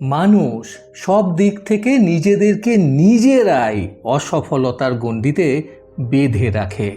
মানুষ সব দিক থেকে নিজেদেরকে নিজেরাই অসফলতার গণ্ডিতে বেঁধে রাখে।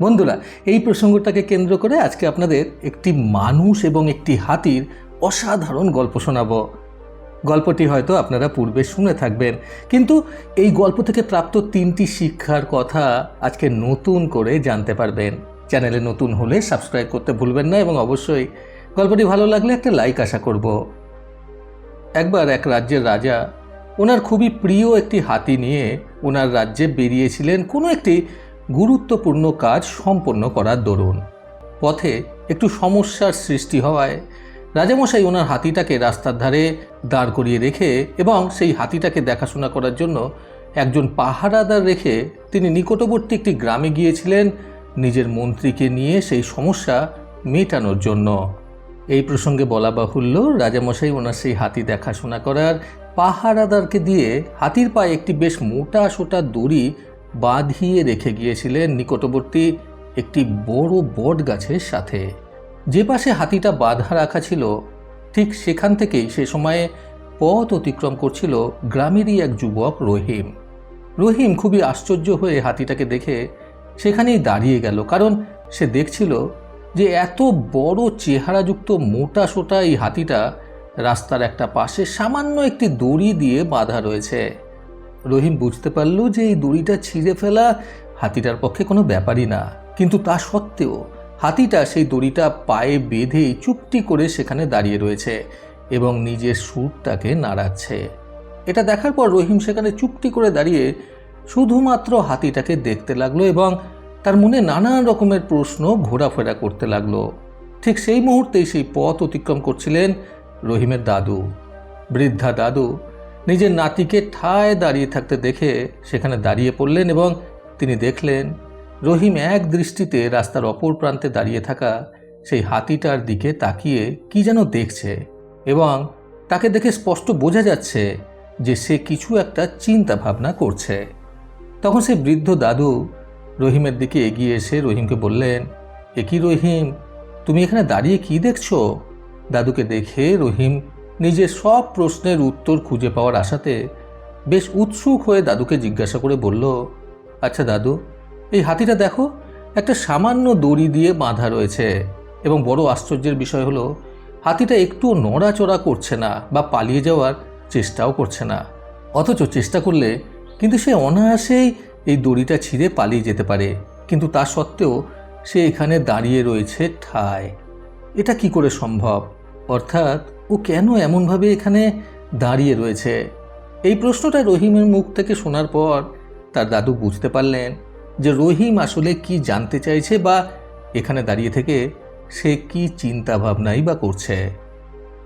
বন্ধুরা, এই প্রসঙ্গটাকে কেন্দ্র করে আজকে আপনাদের একটি মানুষ এবং একটি হাতির অসাধারণ গল্প শোনাবো। গল্পটি হয়তো আপনারা পূর্বে শুনে থাকবেন, কিন্তু এই গল্প থেকে প্রাপ্ত তিনটি শিক্ষার কথা আজকে নতুন করে জানতে পারবেন। চ্যানেলে নতুন হলে সাবস্ক্রাইব করতে ভুলবেন না এবং অবশ্যই গল্পটি ভালো লাগলে একটা লাইক আশা করব। একবার এক রাজ্যের রাজা ওনার খুবই প্রিয় একটি হাতি নিয়ে ওনার রাজ্যে বেরিয়েছিলেন কোনো একটি গুরুত্বপূর্ণ কাজ সম্পন্ন করার দরুন। পথে একটু সমস্যার সৃষ্টি হওয়ায় রাজামশাই ওনার হাতিটাকে রাস্তার ধারে দাঁড় করিয়ে রেখে এবং সেই হাতিটাকে দেখাশোনা করার জন্য একজন পাহারাদার রেখে তিনি নিকটবর্তী একটি গ্রামে গিয়েছিলেন। নিজের মন্ত্রীকে নিয়ে সেই সমস্যা মেটানোর জন্য। এই প্রসঙ্গে বলা বাহুল্য, রাজামশাই ওনার সেই হাতি দেখাশোনা করার পাহারাদারকে দিয়ে হাতির পায়ে একটি বেশ মোটা সোটা দড়ি বাঁধিয়ে রেখে গিয়েছিলেন নিকটবর্তী একটি বড় বট গাছের সাথে। যে পাশে হাতিটা বাঁধা রাখা ছিল, ঠিক সেখান থেকেই সে সময়ে পথ অতিক্রম করছিল গ্রামেরই এক যুবক রহিম। রহিম খুবই আশ্চর্য হয়ে হাতিটাকে দেখে সেখানেই দাঁড়িয়ে গেল, কারণ সে দেখছিল যে এত বড় চেহারাযুক্ত মোটা সোটা এই হাতিটা রাস্তার একটা পাশে সামান্য একটি দড়ি দিয়ে বাঁধা রয়েছে। রহিম বুঝতে পারল যে এই দড়িটা ছিঁড়ে ফেলা হাতিটার পক্ষে কোনো ব্যাপারই না। কিন্তু তা সত্ত্বেও হাতিটা সেই দড়িটা পায়ে বেঁধেই চুপটি করে সেখানে দাঁড়িয়ে রয়েছে এবং নিজের সুরটাকে নাড়াচ্ছে। এটা দেখার পর রহিম সেখানে চুপটি করে দাঁড়িয়ে শুধুমাত্র হাতিটাকে দেখতে লাগল এবং তার মনে নানান রকমের প্রশ্ন ঘোরাফেরা করতে লাগল। ঠিক সেই মুহূর্তেই সেই পথ অতিক্রম করছিলেন রহিমের দাদু। বৃদ্ধা দাদু নিজের নাতিকে ঠায় দাঁড়িয়ে থাকতে দেখে সেখানে দাঁড়িয়ে পড়লেন এবং তিনি দেখলেন, রহিম এক দৃষ্টিতে রাস্তার অপর প্রান্তে দাঁড়িয়ে থাকা সেই হাতিটার দিকে তাকিয়ে কি যেন দেখছে এবং তাকে দেখে স্পষ্ট বোঝা যাচ্ছে যে সে কিছু একটা চিন্তা ভাবনা করছে। তখন সেই বৃদ্ধ দাদু রহিমের দিকে এগিয়ে এসে রহিমকে বললেন, এ কি রহিম? তুমি এখানে দাঁড়িয়ে কি দেখছ? দাদুকে দেখে রহিম নিজের সব প্রশ্নের উত্তর খুঁজে পাওয়ার আশাতে বেশ উৎসুক হয়ে দাদুকে জিজ্ঞাসা করে বলল আচ্ছা দাদু, এই হাতিটা দেখো, একটা সামান্য দড়ি দিয়ে বাঁধা রয়েছে এবং বড় আশ্চর্যের বিষয় হলো, হাতিটা একটুও নড়াচড়া করছে না বা পালিয়ে যাওয়ার চেষ্টাও করছে না। অথচ চেষ্টা করলে কিন্তু সে অনায়াসেই এই দড়িটা ছিঁড়ে পালিয়ে যেতে পারে। কিন্তু তা সত্ত্বেও সে এখানে দাঁড়িয়ে রয়েছে ঠায়। এটা কি করে সম্ভব? অর্থাৎ ও কেন এমনভাবে এখানে দাঁড়িয়ে রয়েছে? এই প্রশ্নটা রহিমের মুখ থেকে শোনার পর তার দাদু বুঝতে পারলেন যে রহিম আসলে কি জানতে চাইছে বা এখানে দাঁড়িয়ে থেকে সে কি চিন্তা ভাবনাই বা করছে।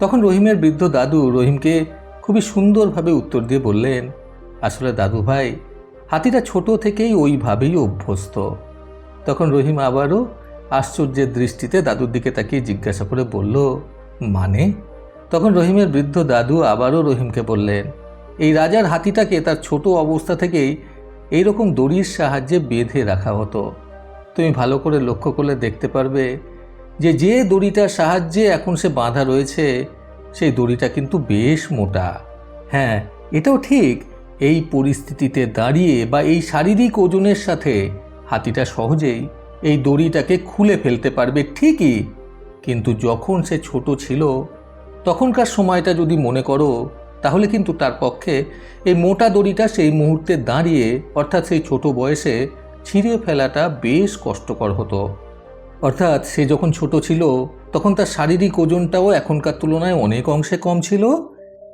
তখন রহিমের বৃদ্ধ দাদু রহিমকে খুবই সুন্দরভাবে উত্তর দিয়ে বললেন, আসলে দাদু ভাই হাতিটা ছোট থেকেই ওইভাবেই অভ্যস্ত। তখন রহিম আবারও আশ্চর্যের দৃষ্টিতে দাদুর দিকে তাকিয়ে জিজ্ঞাসা করে বলল মানে? তখন রহিমের বৃদ্ধ দাদু আবারও রহিমকে বললেন, এই রাজার হাতিটাকে তার ছোট অবস্থা থেকেই এইরকম দড়ির সাহায্যে বেঁধে রাখা হতো। তুমি ভালো করে লক্ষ্য করলে দেখতে পারবে যে যে দড়িটার সাহায্যে এখন সে বাঁধা রয়েছে, সেই দড়িটা কিন্তু বেশ মোটা। হ্যাঁ এটাও ঠিক। এই পরিস্থিতিতে দাঁড়িয়ে বা এই শারীরিক ওজনের সাথে হাতিটা সহজেই এই দড়িটাকে খুলে ফেলতে পারবে ঠিকই। কিন্তু যখন সে ছোট ছিল, তখনকার সময়টা যদি মনে করো, তাহলে কিন্তু তার পক্ষে এই মোটা দড়িটা সেই মুহূর্তে দাঁড়িয়ে, অর্থাৎ সেই ছোট বয়সে ছিঁড়ে ফেলাটা বেশ কষ্টকর হতো। অর্থাৎ সে যখন ছোট ছিল, তখন তার শারীরিক ওজনটাও এখনকার তুলনায় অনেক অংশে কম ছিল।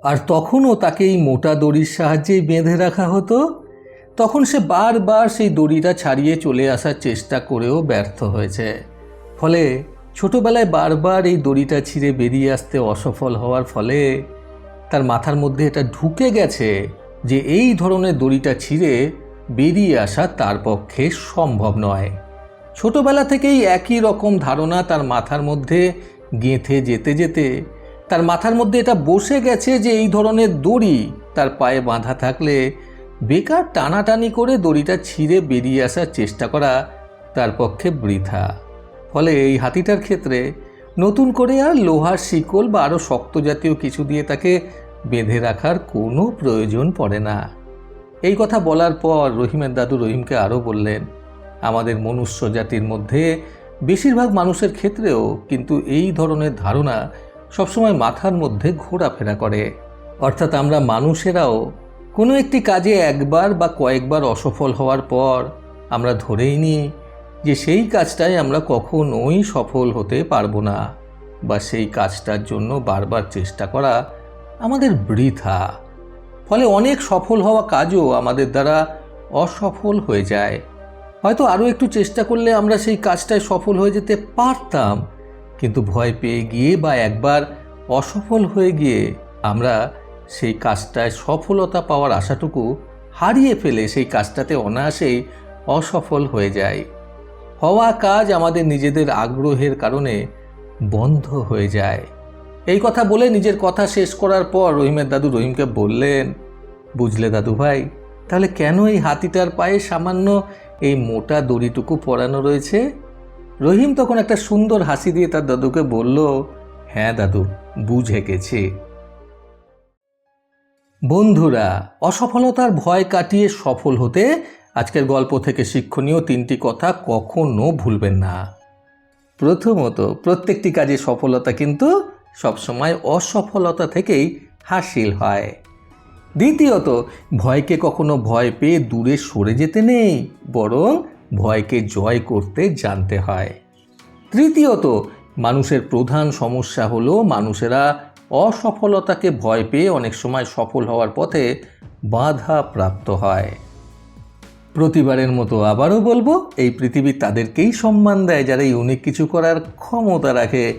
আর তখনও তাকে এই মোটা দড়ির সাহায্যেই বেঁধে রাখা হতো। তখন সে বারবার সেই দড়িটা ছাড়িয়ে চলে আসার চেষ্টা করেও ব্যর্থ হয়েছে। ফলে ছোটবেলায় বারবার এই দড়িটা ছিঁড়ে বেরিয়ে আসতে অসফল হওয়ার ফলে তার মাথার মধ্যে এটা ঢুকে গেছে যে এই ধরনের দড়িটা ছিঁড়ে বেরিয়ে আসা তার পক্ষে সম্ভব নয়। ছোটবেলা থেকেই একই রকম ধারণা তার মাথার মধ্যে গেঁথে যেতে যেতে তার মাথার মধ্যে এটা বসে গেছে যে এই ধরনের দড়ি তার পায়ে বাঁধা থাকলে বেকার টানাটানি করে দড়িটা ছিঁড়ে বেরিয়ে আসার চেষ্টা করা তার পক্ষে বৃথা। ফলে এই হাতিটার ক্ষেত্রে নতুন করে আর লোহার শিকল বা আরও শক্ত জাতীয় কিছু দিয়ে তাকে বেঁধে রাখার কোনো প্রয়োজন পড়ে না। এই কথা বলার পর রহিমের দাদু রহিমকে আরও বললেন, আমাদের মনুষ্য জাতির মধ্যে বেশিরভাগ মানুষের ক্ষেত্রেও কিন্তু এই ধরনের ধারণা সবসময় মাথার মধ্যে ঘোরাফেরা করে। অর্থাৎ আমরা মানুষেরাও কোনো একটি কাজে একবার বা কয়েকবার অসফল হওয়ার পর আমরা ধরেই নিই যে সেই কাজটায় আমরা কখনোই সফল হতে পারব না বা সেই কাজটার জন্য বারবার চেষ্টা করা আমাদের বৃথা। ফলে অনেক সফল হওয়া কাজও আমাদের দ্বারা অসফল হয়ে যায়। হয়তো আরও একটু চেষ্টা করলে আমরা সেই কাজটায় সফল হয়ে যেতে পারতাম। কিন্তু ভয় পেয়ে গিয়ে বা একবার অসফল হয়ে গিয়ে আমরা সেই কাজটায় সফলতা পাওয়ার আশাটুকু হারিয়ে ফেলে সেই কাজটাতে অনায়াসেই অসফল হয়ে যায় হওয়া কাজ আমাদের নিজেদের আগ্রহের কারণে বন্ধ হয়ে যায়। এই কথা বলে নিজের কথা শেষ করার পর রহিমের দাদু রহিমকে বললেন, বুঝলে দাদু ভাই, তাহলে কেন এই হাতিটার পায়ে সামান্য এই মোটা দড়িটুকু পরানো রয়েছে? রহিম তখন একটা সুন্দর হাসি দিয়ে তার দাদুকে বলল হ্যাঁ দাদু, বুঝে গেছি। বন্ধুরা, অসফলতার ভয় কাটিয়ে সফল হতে আজকের গল্প থেকে শিক্ষণীয় তিনটি কথা কখনো ভুলবেন না। প্রথমত, প্রত্যেকটি কাজে সফলতা কিন্তু সবসময় অসফলতা থেকেই হাসিল হয়। দ্বিতীয়ত, ভয়কে কখনো ভয় পেয়ে দূরে সরে যেতে নেই, বরং ভয়কে জয় করতে জানতে হয়। তৃতীয়ত, মানুষের প্রধান সমস্যা হলো মানুষেরা অসফলতাকে ভয় পেয়ে অনেক সময় সফল হওয়ার পথে বাধা প্রাপ্ত হয়। প্রতিবারের মতো আবারও বলব, এই পৃথিবী তাদেরকেই সম্মান দেয় যারা ইউনিক কিছু করার ক্ষমতা রাখে।